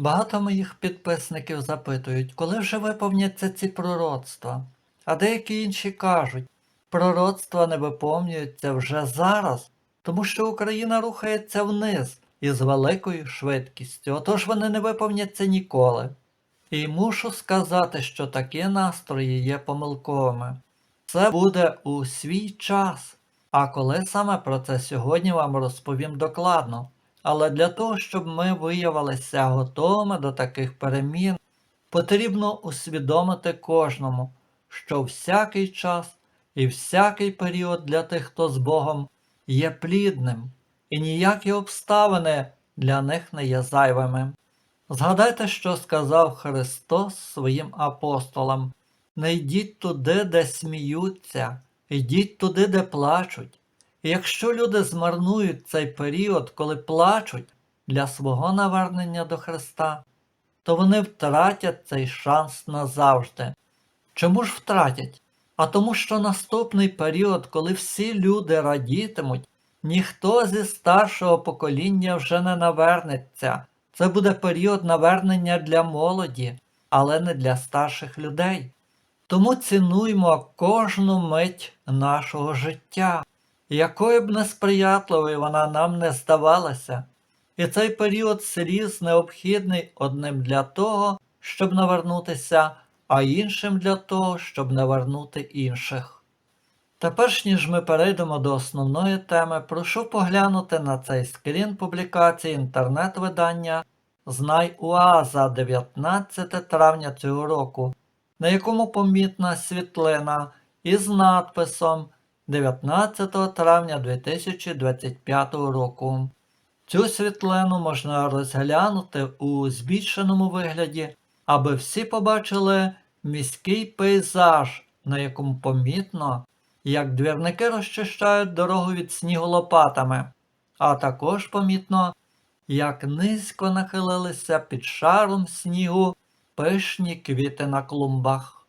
Багато моїх підписників запитують, коли вже виповняться ці пророцтва. А деякі інші кажуть, пророцтва не виповнюються вже зараз, тому що Україна рухається вниз із великою швидкістю, отож вони не виповняться ніколи. І мушу сказати, що такі настрої є помилковими. Це буде у свій час. А коли саме про це сьогодні вам розповім докладно. Але для того, щоб ми виявилися готовими до таких перемін, потрібно усвідомити кожному, що всякий час і всякий період для тих, хто з Богом, є плідним, і ніякі обставини для них не є зайвими. Згадайте, що сказав Христос своїм апостолам: не йдіть туди, де сміються, йдіть туди, де плачуть. Якщо люди змарнують цей період, коли плачуть для свого навернення до Христа, то вони втратять цей шанс назавжди. Чому ж втратять? А тому, що наступний період, коли всі люди радітимуть, ніхто зі старшого покоління вже не навернеться. Це буде період навернення для молоді, але не для старших людей. Тому цінуймо кожну мить нашого життя, якою б несприятливою вона нам не здавалася. І цей період сліз необхідний одним для того, щоб навернутися, а іншим для того, щоб навернути інших. Та перш ніж ми перейдемо до основної теми, прошу поглянути на цей скрін публікації інтернет-видання Знай УА за 19 травня цього року, на якому помітна світлина із надписом 19 травня 2025 року. Цю світлину можна розглянути у збільшеному вигляді, аби всі побачили міський пейзаж, на якому помітно, як двірники розчищають дорогу від снігу лопатами, а також помітно, як низько нахилилися під шаром снігу пишні квіти на клумбах.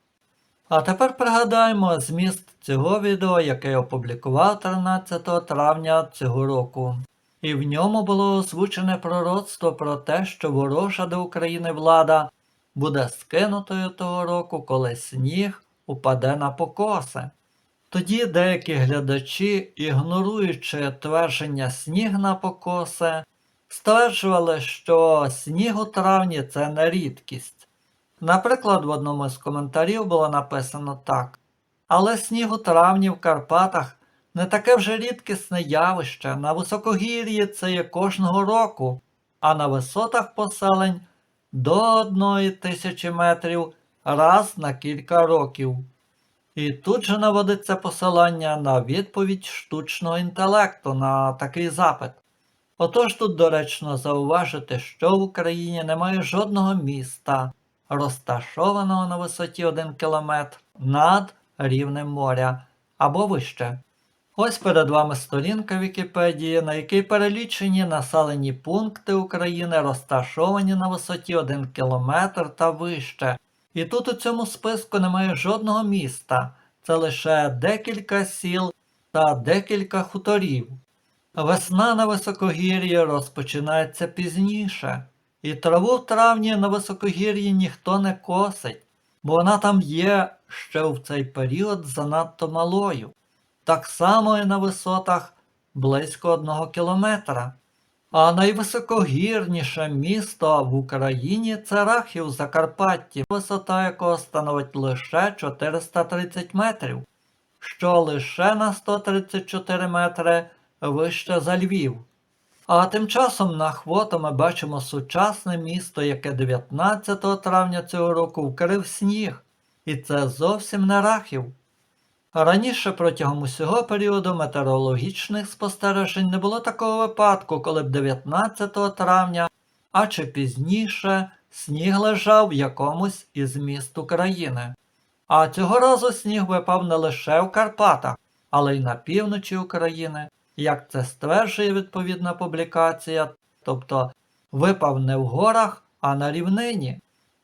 А тепер пригадаємо зміст цього відео, яке я опублікував 13 травня цього року. І в ньому було озвучене пророцтво про те, що ворожа до України влада буде скинутою того року, коли сніг упаде на покоси. Тоді деякі глядачі, ігноруючи твердження сніг на покоси, стверджували, що сніг у травні це не рідкість. Наприклад, в одному з коментарів було написано так. Але сніг у травні в Карпатах не таке вже рідкісне явище, на високогір'ї це є кожного року, а на висотах поселень до одної тисячі метрів раз на кілька років. І тут же наводиться посилання на відповідь штучного інтелекту на такий запит. Отож тут доречно зауважити, що в Україні немає жодного міста, розташованого на висоті 1 км над рівнем моря або вище. Ось перед вами сторінка Вікіпедії, на якій перелічені населені пункти України, розташовані на висоті 1 км та вище. І тут у цьому списку немає жодного міста, це лише декілька сіл та декілька хуторів. Весна на високогір'ї розпочинається пізніше, і траву в травні на високогір'ї ніхто не косить, бо вона там є ще в цей період занадто малою. Так само і на висотах близько одного кілометра. А найвисокогірніше місто в Україні це Рахів Закарпатті, висота якого становить лише 430 метрів, що лише на 134 метри вище за Львів. А тим часом на Хвото ми бачимо сучасне місто, яке 19 травня цього року вкрив сніг, і це зовсім не Рахів. Раніше протягом усього періоду метеорологічних спостережень не було такого випадку, коли б 19 травня, а чи пізніше сніг лежав в якомусь із міст України. А цього разу сніг випав не лише в Карпатах, але й на півночі України, як це стверджує відповідна публікація, тобто випав не в горах, а на рівнині.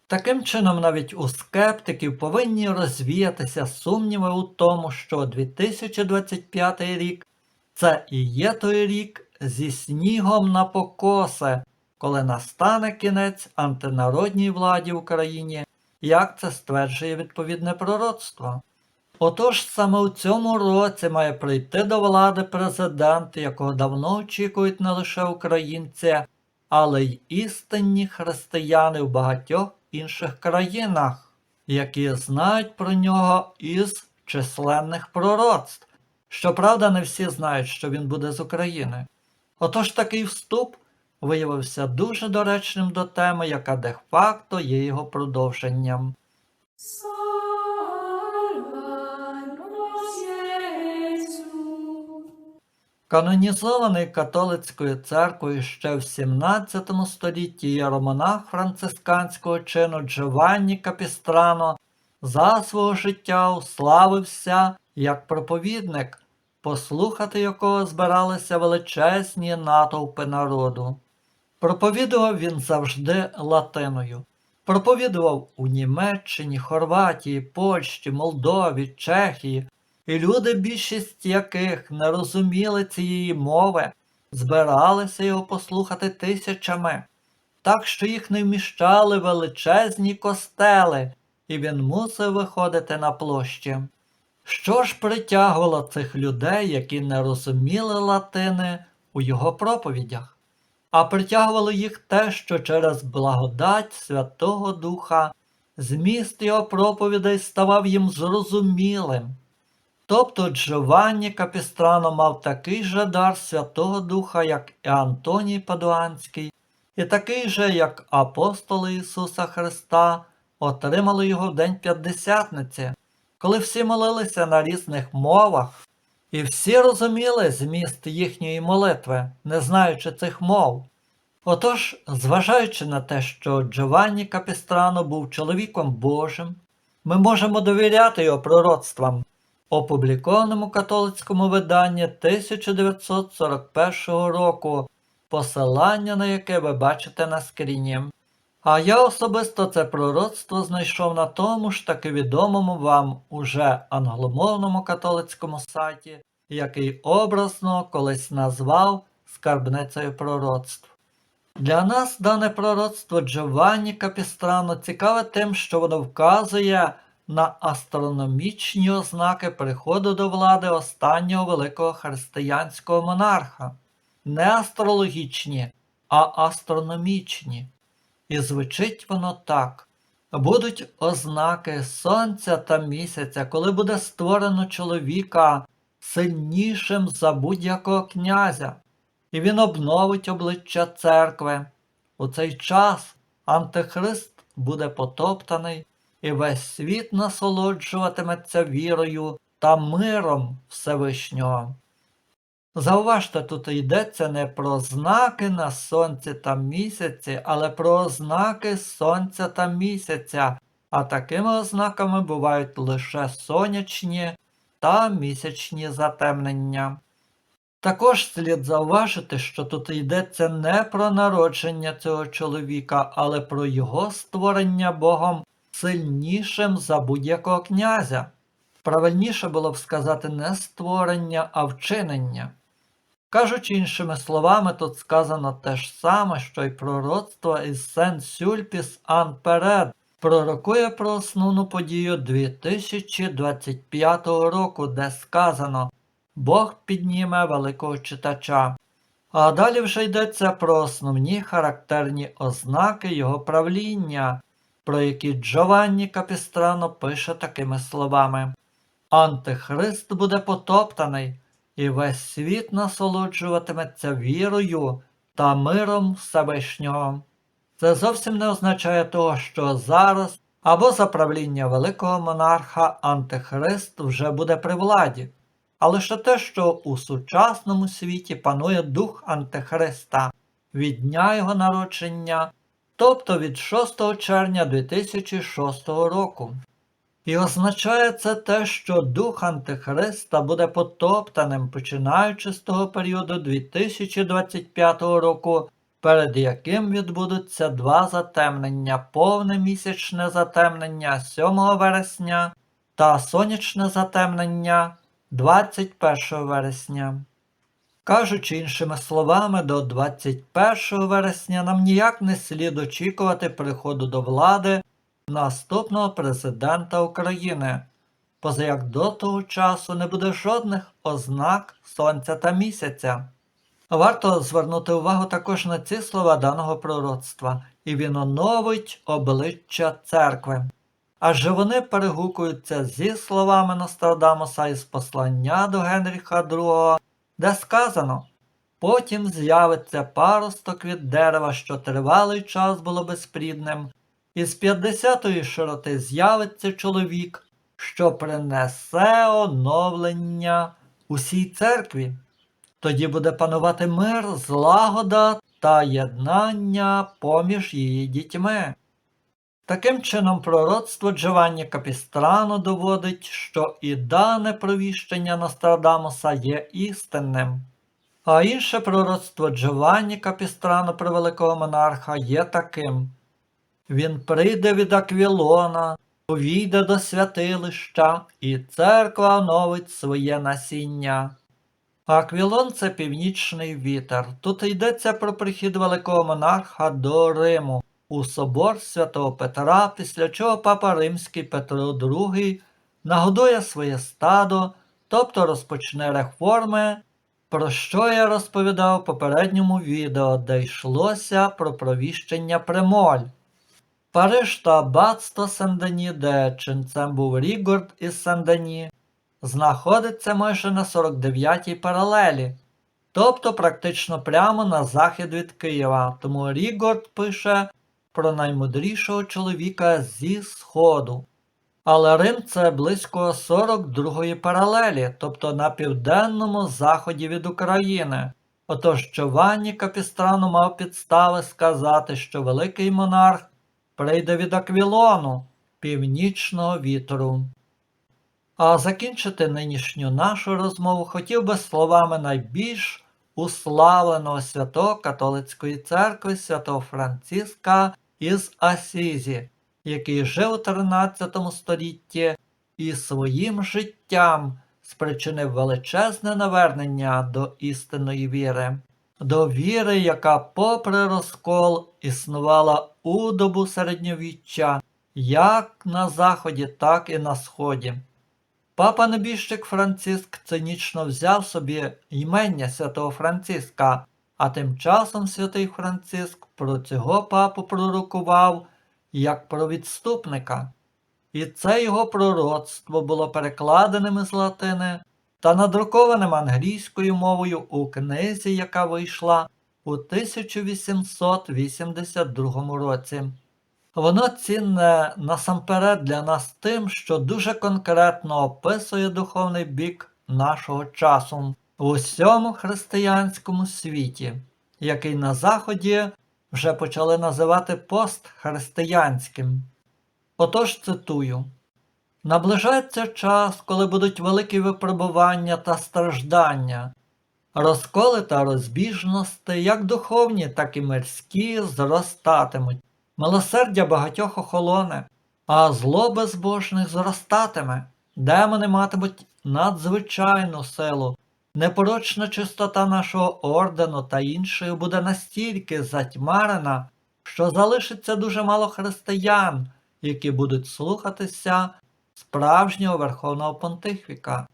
Таким чином, навіть у скептиків повинні розвіятися сумніви у тому, що 2025 рік це і є той рік зі снігом на покоси, коли настане кінець антинародній владі в Україні, як це стверджує відповідне пророцтво. Отож саме у цьому році має прийти до влади президент, якого давно очікують не лише українці, але й істинні християни в багатьох інших країнах, які знають про нього із численних пророцтв. Щоправда, не всі знають, що він буде з України. Отож такий вступ виявився дуже доречним до теми, яка де-факто є його продовженням. Канонізований католицькою церквою ще в 17 столітті єромонах францисканського чину Джованні Капістрано за свого життя уславився як проповідник, послухати якого збиралися величезні натовпи народу. Проповідував він завжди латиною. Проповідував у Німеччині, Хорватії, Польщі, Молдові, Чехії, і люди, більшість яких не розуміли цієї мови, збиралися його послухати тисячами, так що їх не вміщали величезні костели, і він мусив виходити на площі. Що ж притягувало цих людей, які не розуміли латини у його проповідях? А притягувало їх те, що через благодать Святого Духа зміст його проповідей ставав їм зрозумілим. Тобто Джованні Капістрано мав такий же дар Святого Духа, як і Антоній Падуанський, і такий же, як апостоли Ісуса Христа, отримали його в День П'ятдесятниці, коли всі молилися на різних мовах, і всі розуміли зміст їхньої молитви, не знаючи цих мов. Отож, зважаючи на те, що Джованні Капістрано був чоловіком Божим, ми можемо довіряти його пророцтвам, опублікованому католицькому виданні 1941 року, посилання на яке ви бачите на скріні. А я особисто це пророцтво знайшов на тому ж таки відомому вам уже англомовному католицькому сайті, який образно колись назвав скарбницею пророцтв. Для нас дане пророцтво Джованні Капістрано цікаве тим, що воно вказує на астрономічні ознаки приходу до влади останнього великого християнського монарха. Не астрологічні, а астрономічні. І звучить воно так. Будуть ознаки сонця та місяця, коли буде створено чоловіка сильнішим за будь-якого князя, і він обновить обличчя церкви. У цей час Антихрист буде потоптаний, і весь світ насолоджуватиметься вірою та миром Всевишнього. Зауважте, тут йдеться не про знаки на сонці та місяці, але про ознаки сонця та місяця, а такими ознаками бувають лише сонячні та місячні затемнення. Також слід зауважити, що тут йдеться не про народження цього чоловіка, але про його створення Богом сильнішим за будь-якого князя. Правильніше було б сказати не створення, а вчинення. Кажучи іншими словами, тут сказано те ж саме, що й пророцтво із Сен Сюльпіс Ан Перед пророкує про основну подію 2025 року, де сказано Бог підніме великого читача. А далі вже йдеться про основні характерні ознаки його правління, про які Джованні Капістрано пише такими словами: Антихрист буде потоптаний, і весь світ насолоджуватиметься вірою та миром Всевишнього. Це зовсім не означає того, що зараз або за правління великого монарха Антихрист вже буде при владі, а лише те, що у сучасному світі панує дух Антихриста від дня його народження, тобто від 6 червня 2006 року. І означає це те, що дух Антихриста буде потоптаним, починаючи з того періоду 2025 року, перед яким відбудуться два затемнення: повне місячне затемнення 7 вересня та сонячне затемнення 21 вересня. Кажучи іншими словами, до 21 вересня нам ніяк не слід очікувати приходу до влади наступного президента України, поза як до того часу не буде жодних ознак сонця та місяця. Варто звернути увагу також на ці слова даного пророцтва, і він оновить обличчя церкви. Адже вони перегукуються зі словами Нострадамуса із послання до Генріха II, де сказано Потім з'явиться паросток від дерева, що тривалий час було безплідним, і з п'ятдесятої широти з'явиться чоловік, що принесе оновлення усій церкві. Тоді буде панувати мир, злагода та єднання поміж її дітьми. Таким чином, пророцтво Джованні Капістрано доводить, що і дане провіщення Нострадамуса є істинним. А інше пророцтво Джованні Капістрано про великого монарха є таким. Він прийде від Аквілона, увійде до святилища, і церква оновить своє насіння. Аквілон це північний вітер. Тут йдеться про прихід великого монарха до Риму у собор святого Петра, після чого папа Римський Петро II нагодує своє стадо, тобто розпочне реформи, про що я розповідав в попередньому відео, де йшлося про провіщення Премоль. Париж та аббатство Сен-Дені, де ченцем був Рігорд із Сен-Дені, знаходиться майже на 49-й паралелі, тобто практично прямо на захід від Києва. Тому Рігорд пише про наймудрішого чоловіка зі Сходу. Але Рим це близько 42-ї паралелі, тобто на південному заході від України. Отож Джованні Капістрано мав підстави сказати, що великий монарх прийде від Аквілону, північного вітру. А закінчити нинішню нашу розмову хотів би словами найбільш уславленого святого католицької церкви святого Франциска із Асізі, який жив у 13 столітті і своїм життям спричинив величезне навернення до істинної віри, до віри, яка, попри розкол, існувала у добу середньовіччя як на заході, так і на сході. Папа небіжчик Франциск цинічно взяв собі ймення святого Франциска, а тим часом святий Франциск про цього папу пророкував як про відступника. І це його пророцтво було перекладеним із латини та надрукованим англійською мовою у книзі, яка вийшла у 1882 році. Воно цінне насамперед для нас тим, що дуже конкретно описує духовний бік нашого часу в усьому християнському світі, який на Заході вже почали називати постхристиянським. Отож цитую. Наближається час, коли будуть великі випробування та страждання, розколи та розбіжності, як духовні, так і мирські, зростатимуть. Милосердя багатьох охолоне, а зло безбожних зростатиме, демони матимуть надзвичайну силу, непорочна чистота нашого ордену та іншої буде настільки затьмарена, що залишиться дуже мало християн, які будуть слухатися справжнього Верховного Понтифіка.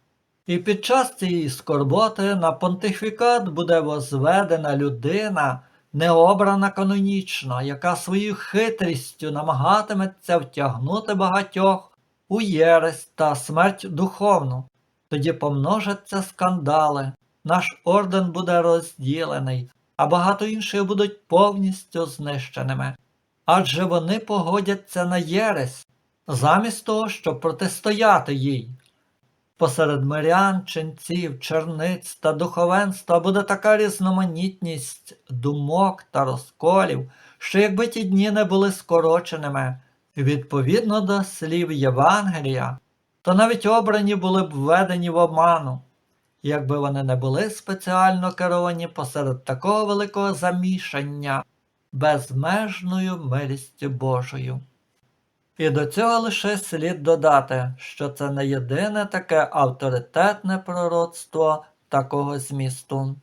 І під час цієї скорботи на понтифікат буде возведена людина, необрана канонічно, яка своєю хитрістю намагатиметься втягнути багатьох у єресь та смерть духовну. Тоді помножаться скандали, наш орден буде розділений, а багато інших будуть повністю знищеними. Адже вони погодяться на єресь, замість того, щоб протистояти їй. Посеред мирян, ченців, черниць та духовенства буде така різноманітність думок та розколів, що якби ті дні не були скороченими, відповідно до слів Євангелія, то навіть обрані були б введені в обману, якби вони не були спеціально керовані посеред такого великого замішання безмежною милістю Божою. І до цього лише слід додати, що це не єдине таке авторитетне пророцтво такого змісту.